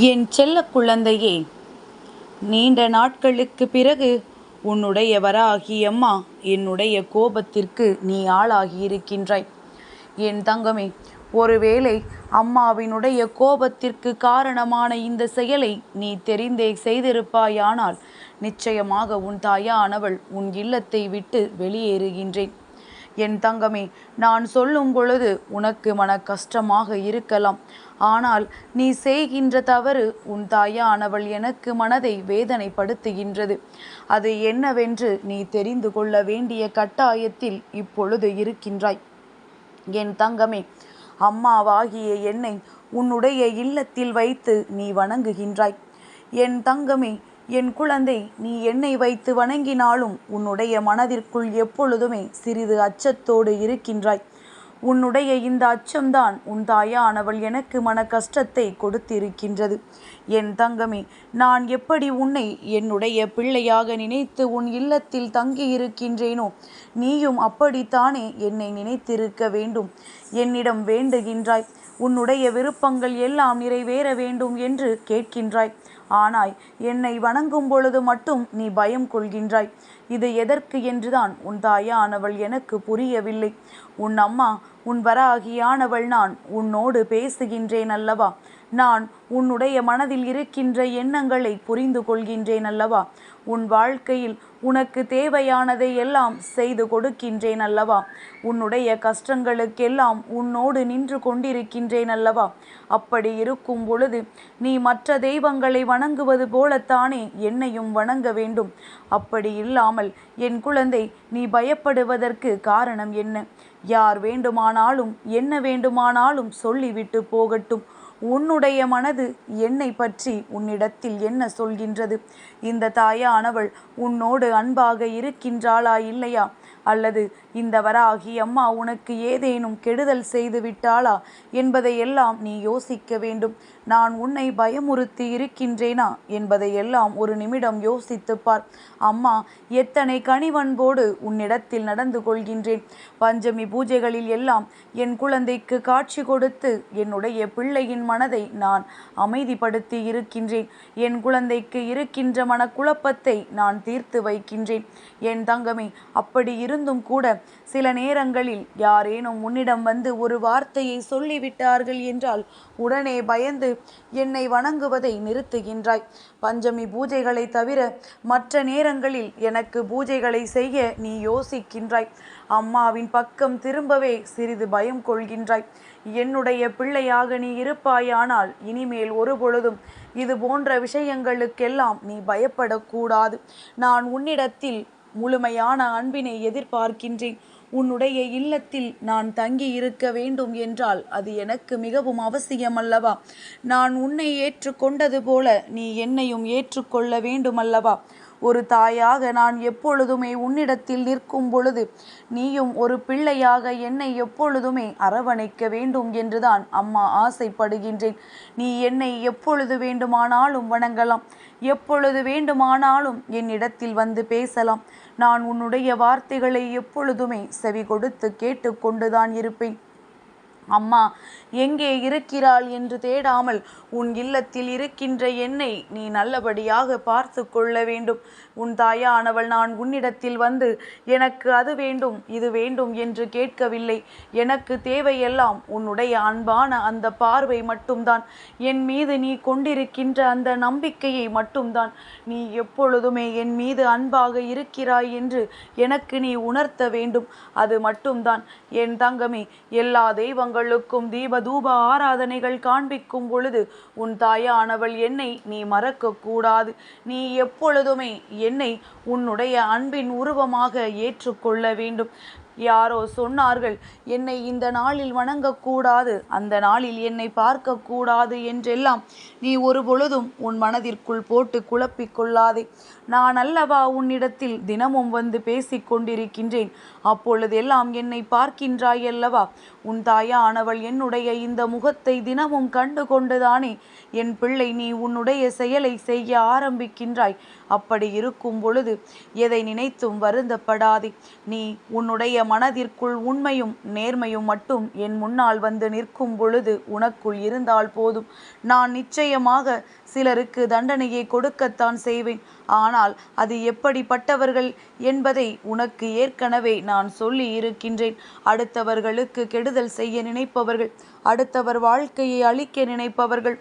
என் செல்ல குழந்தையே நீண்ட நாட்களுக்கு பிறகு உன்னுடைய வராகி அம்மா என்னுடைய கோபத்திற்கு நீ ஆளாகியிருக்கின்றாய். என் தங்கமே ஒருவேளை அம்மாவினுடைய கோபத்திற்கு காரணமான இந்த செயலை நீ தெரிந்தே செய்திருப்பாயானால் நிச்சயமாக உன் தாயானவள் உன் இல்லத்தை விட்டு வெளியேறுகின்றேன். என் தங்கமே நான் சொல்லும் பொழுது உனக்கு மன கஷ்டமாக இருக்கலாம். ஆனால் நீ செய்கின்ற தவறு உன் தாயானவள் எனக்கு மனதை வேதனைப்படுத்துகின்றது. அது என்னவென்று நீ தெரிந்து கொள்ள வேண்டிய கட்டாயத்தில் இப்பொழுது இருக்கின்றாய். என் தங்கமே அம்மாவாகிய என்னை உன்னுடைய இல்லத்தில் வைத்து நீ வணங்குகின்றாய். என் தங்கமே என் குழந்தை நீ என்னை வைத்து வணங்கினாலும் உன்னுடைய மனதிற்குள் எப்பொழுதுமே சிறிது அச்சத்தோடு இருக்கின்றாய். உன்னுடைய இந்த அச்சம்தான் உன் தாயானவள் எனக்கு மன கஷ்டத்தை கொடுத்திருக்கின்றது. என் தங்கமே நான் எப்படி உன்னை என்னுடைய பிள்ளையாக நினைத்து உன் இல்லத்தில் தங்கி இருக்கின்றேனோ நீயும் அப்படித்தானே என்னை நினைத்திருக்க வேண்டும். என்னிடம் வேண்டுகின்றாய். உன்னுடைய விருப்பங்கள் எல்லாம் நிறைவேற வேண்டும் என்று கேட்கின்றாய். ஆனாய் என்னை வணங்கும் பொழுது மட்டும் நீ பயம் கொள்கின்றாய். இது எதற்கு என்றுதான் உன் தாயானவள் எனக்கு புரியவில்லை. உன் அம்மா உன் வராகியானவள் நான் உன்னோடு பேசுகின்றேன் அல்லவா? நான் உன்னுடைய மனதில் இருக்கின்ற எண்ணங்களை புரிந்து கொள்கின்றேன் அல்லவா? உன் வாழ்க்கையில் உனக்கு தேவையானதை எல்லாம் செய்து கொடுக்கின்றேன் அல்லவா? உன்னுடைய கஷ்டங்களுக்கெல்லாம் உன்னோடு நின்று கொண்டிருக்கின்றேன் அல்லவா? அப்படி இருக்கும் பொழுது நீ மற்ற தெய்வங்களை வணங்குவது போலத்தானே என்னையும் வணங்க வேண்டும். அப்படி இல்லாமல் என் குழந்தை நீ பயப்படுவதற்கு காரணம் என்ன? யார் வேண்டுமானாலும் என்ன வேண்டுமானாலும் சொல்லிவிட்டு போகட்டும். உன்னுடைய மனது என்னை பற்றி உன்னிடத்தில் என்ன சொல்கின்றது? இந்த தாயானவள் உன்னோடு அன்பாக இருக்கின்றாளா இல்லையா? அல்லது இந்த வராகி அம்மா உனக்கு ஏதேனும் கெடுதல் செய்து விட்டாளா? என்பதையெல்லாம் நீ யோசிக்க வேண்டும். நான் உன்னை பயமுறுத்தி இருக்கின்றேனா? என்பதையெல்லாம் ஒரு நிமிடம் யோசித்துப்பார் அம்மா எத்தனை கனிவன்போடு உன்னிடத்தில் நடந்து கொள்கின்றேன். பஞ்சமி பூஜைகளில் எல்லாம் என் குழந்தைக்கு காட்சி கொடுத்து என்னுடைய பிள்ளையின் மனதை நான் அமைதிப்படுத்தி இருக்கின்றேன். என் குழந்தைக்கு இருக்கின்ற மனக்குழப்பத்தை நான் தீர்த்து வைக்கின்றேன். என் தங்கமே அப்படி இருந்தும் கூட சில நேரங்களில் யாரேனும் உன்னிடம் வந்து ஒரு வார்த்தையை சொல்லிவிட்டார்கள் என்றால் உடனே பயந்து என்னை வணங்குவதை நிறுத்துகின்றாய். பஞ்சமி பூஜைகளை தவிர மற்ற நேரங்களில் எனக்கு பூஜைகளை செய்ய நீ யோசிக்கின்றாய். அம்மாவின் பக்கம் திரும்பவே சிறிது பயம் கொள்கின்றாய். என்னுடைய பிள்ளையாக நீ இருப்பாயானால் இனிமேல் ஒரு பொழுதும் இது போன்ற விஷயங்களுக்கெல்லாம் நீ பயப்படக்கூடாது. நான் உன்னிடத்தில் முழுமையான அன்பினை எதிர்பார்க்கின்றேன். உன்னுடைய இல்லத்தில் நான் தங்கி இருக்க வேண்டும் என்றால் அது எனக்கு மிகவும் அவசியம் அல்லவா நான் உன்னை ஏற்றுக்கொண்டது போல நீ என்னையும் ஏற்றுக்கொள்ள வேண்டும் அல்லவா ஒரு தாயாக நான் எப்பொழுதுமே உன்னிடத்தில் நிற்கும் பொழுது நீயும் ஒரு பிள்ளையாக என்னை எப்பொழுதுமே அரவணைக்க வேண்டும் என்றுதான் அம்மா ஆசைப்படுகின்றேன். நீ என்னை எப்பொழுது வேண்டுமானாலும் வணங்கலாம். எப்பொழுது வேண்டுமானாலும் என்னிடத்தில் வந்து பேசலாம். நான் உன்னுடைய வார்த்தைகளை எப்பொழுதுமே செவி கொடுத்து கேட்டுக்கொண்டுதான் இருப்பேன். அம்மா எங்கே இருக்கிறாள் என்று தேடாமல் உன் இல்லத்தில் இருக்கின்ற என்னை நீ நல்லபடியாக பார்த்து கொள்ள வேண்டும். உன் தாயானவள் நான் உன்னிடத்தில் வந்து எனக்கு அது வேண்டும் இது வேண்டும் என்று கேட்கவில்லை. எனக்கு தேவையெல்லாம் உன்னுடைய அன்பான அந்த பார்வை மட்டும்தான். என் மீது நீ கொண்டிருக்கின்ற அந்த நம்பிக்கையை மட்டும்தான். நீ எப்பொழுதுமே என் மீது அன்பாக இருக்கிறாய் என்று எனக்கு நீ உணர்த்த வேண்டும். அது மட்டும்தான். என் தங்கமே எல்லா தெய்வங்களுக்கும் தீப தூப ஆராதனைகள் காண்பிக்கும் பொழுது உன் தாயானவள் என்னை நீ மறக்கக்கூடாது. நீ எப்பொழுதுமே என்னை உன்னுடைய அன்பின் உருவமாக ஏற்றுக்கொள்ள வேண்டும். யாரோ சொன்னார்கள் என்னை இந்த நாளில் வணங்கக்கூடாது அந்த நாளில் என்னை பார்க்கக்கூடாது என்றெல்லாம் நீ ஒரு பொழுதும் உன் மனதிற்குள் போட்டு குழப்பிக் கொள்ளாதே. நான் அல்லவா உன்னிடத்தில் தினமும் வந்து பேசிக் கொண்டிருக்கின்றேன்? அப்பொழுதெல்லாம் என்னை பார்க்கின்றாய் அல்லவா உன் தாயானவள் என்னுடைய இந்த முகத்தை தினமும் கண்டு கொண்டுதானே? என் பிள்ளை நீ உன்னுடைய செயலை செய்ய ஆரம்பிக்கின்றாய். அப்படி இருக்கும் பொழுது எதை நினைத்தும் வருந்தப்படாதே. நீ உன்னுடைய மனதிற்குள் உண்மையும் நேர்மையும் மட்டும் என் முன்னால் வந்து நிற்கும் பொழுது உனக்குள் இருந்தால் போதும். நான் நிச்சயமாக சிலருக்கு தண்டனையை கொடுக்கத்தான் செய்வேன். ஆனால் அது எப்படிப்பட்டவர்கள் என்பதை உனக்கு ஏற்கனவே நான் சொல்லி இருக்கின்றேன். அடுத்தவர்களுக்கு கெடுதல் செய்ய நினைப்பவர்கள் அடுத்தவர் வாழ்க்கையை அழிக்க நினைப்பவர்கள்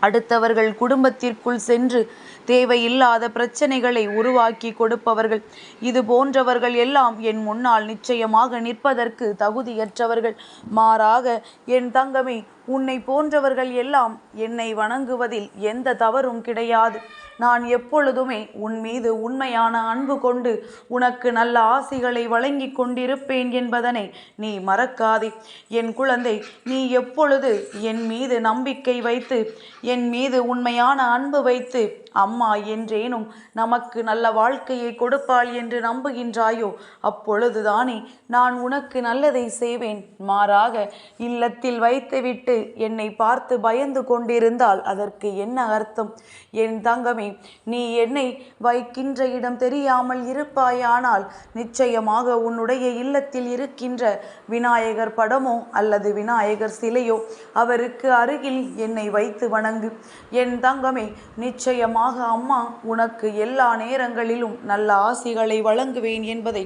அடுத்தவர்கள் குடும்பத்திற்குள் சென்று தேவையில்லாத பிரச்சனைகளை உருவாக்கி கொடுப்பவர்கள். இது போன்றவர்கள் எல்லாம் என் முன்னால் நிச்சயமாக நிற்பதற்கு தகுதியற்றவர்கள். மாறாக என் தங்கமே உன்னை போன்றவர்கள் எல்லாம் என்னை வணங்குவதில் எந்த தவறும் கிடையாது. நான் எப்பொழுதுமே உன் மீது உண்மையான அன்பு கொண்டு உனக்கு நல்ல ஆசைகளை வழங்கி கொண்டிருப்பேன் என்பதனை நீ மறக்காதே. என் குழந்தை நீ எப்பொழுது என் மீது நம்பிக்கை வைத்து என் மீது உண்மையான அன்பு வைத்து அம்மா என்றேனும் நமக்கு நல்ல வாழ்க்கையை கொடுப்பாள் என்று நம்புகின்றாயோ அப்பொழுதுதானே நான் உனக்கு நல்லதை செய்வேன். மாறாக இல்லத்தில் வைத்துவிட்டு என்னை பார்த்து பயந்து கொண்டிருந்தால் அதற்கு என்ன அர்த்தம்? என் தங்கமே நீ என்னை வைக்கின்ற இடம் தெரியாமல் இருப்பாயானால் நிச்சயமாக உன்னுடைய இல்லத்தில் இருக்கின்ற விநாயகர் படமோ அல்லது விநாயகர் சிலையோ அவருக்கு அருகில் என்னை வைத்து வணங்கு. என் தங்கமே நிச்சயமாக அம்மா உனக்கு எல்லா நேரங்களிலும் நல்ல ஆசிகளை வழங்குவேன் என்பதை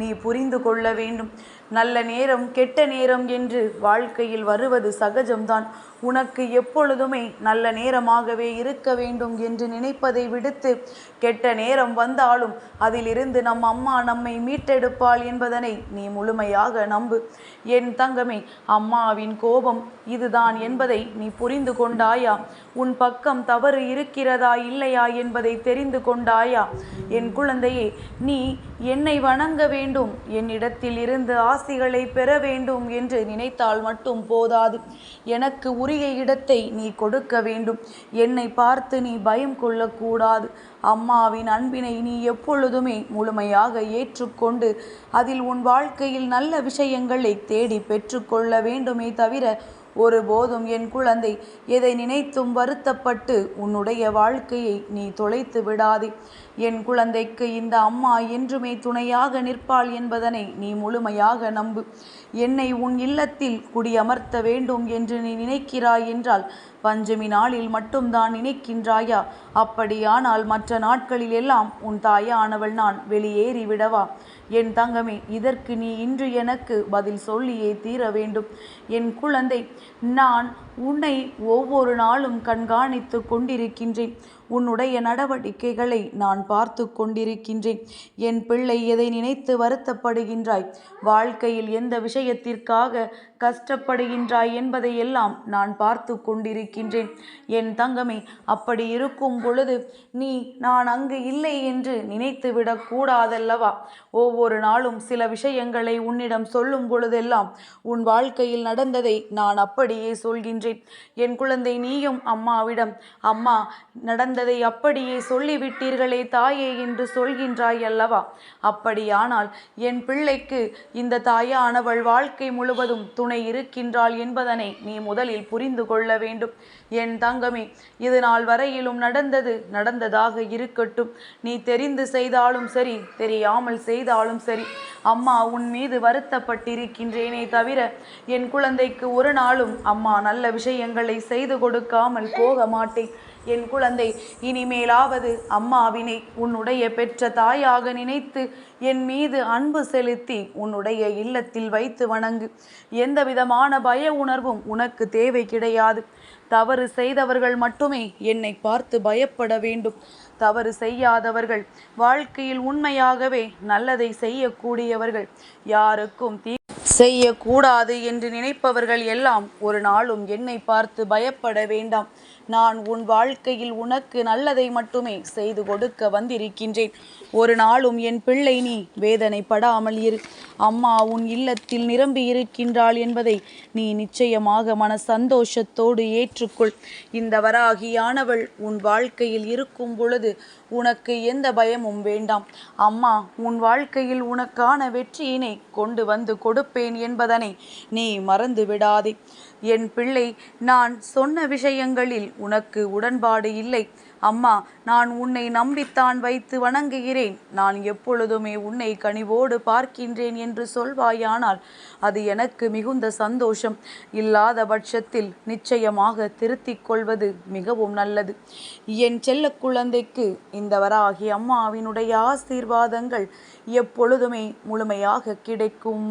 நீ புரிந்து கொள்ள வேண்டும். நல்ல நேரம் கெட்ட நேரம் என்று வாழ்க்கையில் வருவது சகஜம்தான் உனக்கு எப்பொழுதுமே நல்ல நேரமாகவே இருக்க வேண்டும் என்று நினைப்பதை விடுத்து கெட்ட நேரம் வந்தாலும் அதிலிருந்து நம் அம்மா நம்மை மீட்டெடுப்பாள் என்பதனை நீ முழுமையாக நம்பு. என் தங்கமே அம்மாவின் கோபம் இதுதான் என்பதை நீ புரிந்து கொண்டாயா? உன் பக்கம் தவறு இருக்கிறதா இல்லையா என்பதை தெரிந்து கொண்டாயா? என் குழந்தையே நீ என்னை வணங்க வேண்டும். என்னிடத்தில் இருந்து ஆசிகளை பெற வேண்டும் என்று நினைத்தால் மட்டும் போதாது. எனக்கு உரிய இடத்தை நீ கொடுக்க வேண்டும். என்னை பார்த்து நீ பயம் கொள்ளக்கூடாது. அம்மாவின் அன்பினை நீ எப்பொழுதுமே முழுமையாக ஏற்றுக்கொண்டு அதில் உன் வாழ்க்கையில் நல்ல விஷயங்களை தேடி பெற்றுக்கொள்ள வேண்டுமே தவிர ஒருபோதும் என் குழந்தை எதை நினைத்தும் வருத்தப்பட்டு உன்னுடைய வாழ்க்கையை நீ தொலைத்து விடாதே. என் குழந்தைக்கு இந்த அம்மா என்றுமே துணையாக நிற்பாள் என்பதனை நீ முழுமையாக நம்பு. என்னை உன் இல்லத்தில் குடியமர்த்த வேண்டும் என்று நீ நினைக்கிறாய் என்றால் பஞ்சமி நாளில் மட்டும்தான் நினைக்கின்றாயா? அப்படியானால் மற்ற நாட்களில் எல்லாம் உன் தாயானவள் நான் வெளியேறி விடவா? என் தங்கமே இதற்கு நீ இன்று எனக்கு பதில் சொல்லியே தீர வேண்டும். என் குழந்தை நான் உன்னை ஒவ்வொரு நாளும் கண்காணித்து கொண்டிருக்கின்றேன். உன்னுடைய நடவடிக்கைகளை நான் பார்த்து கொண்டிருக்கின்றேன். என் பிள்ளை எதை நினைத்து வருத்தப்படுகின்றாய்? வாழ்க்கையில் எந்த விஷயத்திற்காக கஷ்டப்படுகின்றாய் என்பதையெல்லாம் நான் பார்த்து கொண்டிருக்கின்றேன். என் தங்கமே அப்படி இருக்கும் பொழுது நீ நான் அங்கு இல்லை என்று நினைத்து விடக்கூடாதல்லவா? ஒவ்வொரு நாளும் சில விஷயங்களை உன்னிடம் சொல்லும் பொழுதெல்லாம் உன் வாழ்க்கையில் நடந்ததை நான் அப்படியே சொல்கின்றேன். என் குழந்தை நீயும் அம்மாவிடம் அம்மா நடந்ததை அப்படியே சொல்லிவிட்டீர்களே தாயே என்று சொல்கின்றாய் அல்லவா? அப்படியானால் என் பிள்ளைக்கு இந்த தாயானவள் வாழ்க்கை முழுவதும் துணை இருக்கின்றாள் என்பதனை நீ முதலில் புரிந்து கொள்ள வேண்டும். என் தங்கமே இது நாள் வரையிலும் நடந்தது நடந்ததாக இருக்கட்டும். நீ தெரிந்து செய்தாலும் சரி தெரியாமல் செய்தாலும் சரி. அம்மா உன் மீது வருத்தப்பட்டிருக்கின்றேனே தவிர என் குழந்தைக்கு ஒரு நாளும் அம்மா நல்ல விஷயங்களை செய்து கொடுக்காமல் போக மாட்டேன். என் குழந்தை இனிமேலாவது அம்மாவினை உன்னுடைய பெற்ற தாயாக நினைத்து என் மீது அன்பு செலுத்தி உன்னுடைய இல்லத்தில் வைத்து வணங்கு. எந்த விதமான பய உணர்வும் உனக்கு தேவை கிடையாது. தவறு செய்தவர்கள் மட்டுமே என்னை பார்த்து பயப்பட வேண்டும். தவறு செய்யாதவர்கள் வாழ்க்கையில் உண்மையாகவே நல்லதை செய்யக்கூடியவர்கள். யாருக்கும் தீ செய்யக்கூடாது என்று நினைப்பவர்கள் எல்லாம் ஒரு நாளும் என்னை பார்த்து பயப்பட வேண்டாம். நான் உன் வாழ்க்கையில் உனக்கு நல்லதை மட்டுமே செய்து கொடுக்க வந்திருக்கின்றேன். ஒரு நாளும் என் பிள்ளை நீ வேதனைப்படாமல் இரு. அம்மா உன் இல்லத்தில் நிரம்பி இருக்கின்றாள் என்பதை நீ நிச்சயமாக மன சந்தோஷத்தோடு ஏற்றுக்கொள். இந்த வராகியானவள் உன் வாழ்க்கையில் இருக்கும் பொழுது உனக்கு எந்த பயமும் வேண்டாம். அம்மா உன் வாழ்க்கையில் உனக்கான வெற்றியினை கொண்டு வந்து கொடுப்பேன் என்பதனை நீ மறந்து விடாதே. என் பிள்ளை நான் சொன்ன விஷயங்களில் உனக்கு உடன்பாடு இல்லை. அம்மா நான் உன்னை நம்பித்தான் வைத்து வணங்குகிறேன். நான் எப்பொழுதுமே உன்னை கனிவோடு பார்க்கின்றேன் என்று சொல்வாயானால் அது எனக்கு மிகுந்த சந்தோஷம். இல்லாத பட்சத்தில் நிச்சயமாக திருத்திக் கொள்வது மிகவும் நல்லது. என் செல்ல குழந்தைக்கு இந்த வராகி அம்மாவினுடைய ஆசீர்வாதங்கள் எப்பொழுதுமே முழுமையாக கிடைக்கும்.